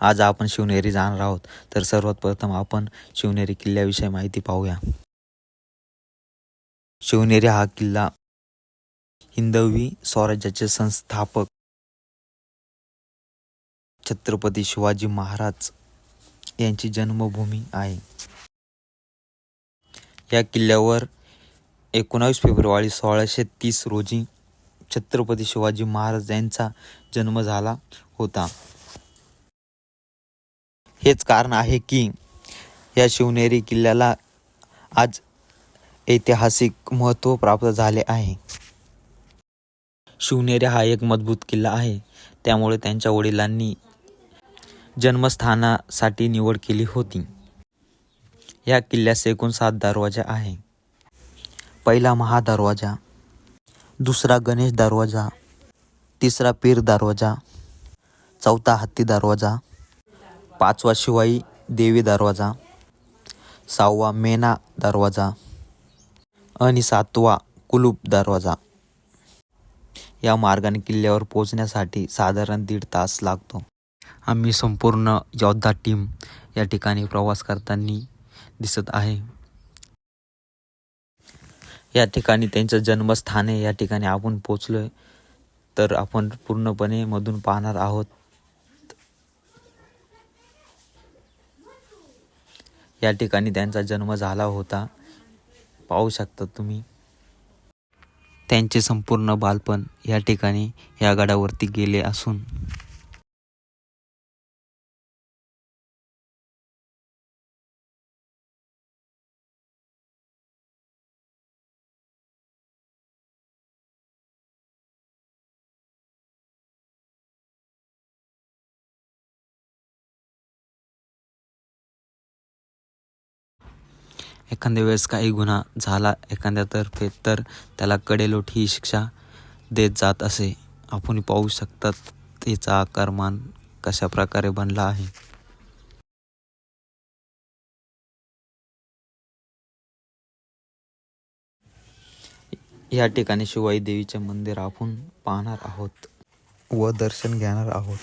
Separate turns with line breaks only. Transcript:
आज आपण शिवनेरी जाणार आहोत. तर सर्वात प्रथम आपण शिवनेरी किल्ल्याविषयी माहिती पाहूया. शिवनेरी हा किल्ला हिंदवी स्वराज्याचे संस्थापक छत्रपती शिवाजी महाराज यांची जन्मभूमी आहे. या किल्ल्यावर एकोणावीस फेब्रुवारी सोळाशे तीस रोजी छत्रपती शिवाजी महाराज यांचा जन्म झाला होता. हेच कारण आहे की या शिवनेरी किल्ल्याला आज ऐतिहासिक महत्त्व प्राप्त झाले आहे. शिवनेरी हा एक मजबूत किल्ला आहे. त्यामुळे त्यांच्या वडिलांनी जन्मस्थानासाठी निवड केली होती. या किल्ल्यास एकूण सात दरवाजा आहे. पहिला महादरवाजा दुसरा गणेश दरवाजा तिसरा पीर दरवाजा चौथा हत्ती दरवाजा पाचवा शिवाई देवी दरवाजा. सहावा मेना दरवाजा. आणि सातवा कुलूप दरवाजा. या मार्गाने किल्ल्यावर पोहोचण्यासाठी साधारण दीड तास लागतो. आम्ही संपूर्ण योद्धा टीम या ठिकाणी प्रवास करताना दिसत आहे. या ठिकाणी त्यांचं जन्मस्थान आहे. या ठिकाणी आपण पोचलोय तर आपण पूर्णपणे मधून पाहणार आहोत. या ठिकाणी त्यांचा जन्म झाला होता. पाहू शकता तुम्ही. त्यांचे संपूर्ण बालपण या ठिकाणी या गडावरती गेले असून. एखाद्या वेळेस काही गुन्हा झाला एखाद्यातर्फे तर त्याला कडेलोट ही शिक्षा देत जात असे. आपण पाहू शकतात त्याचा आकारमान कशा प्रकारे बनला आहे. या ठिकाणी शिवाई देवीचे मंदिर आपण पाहणार आहोत व दर्शन घेणार आहोत.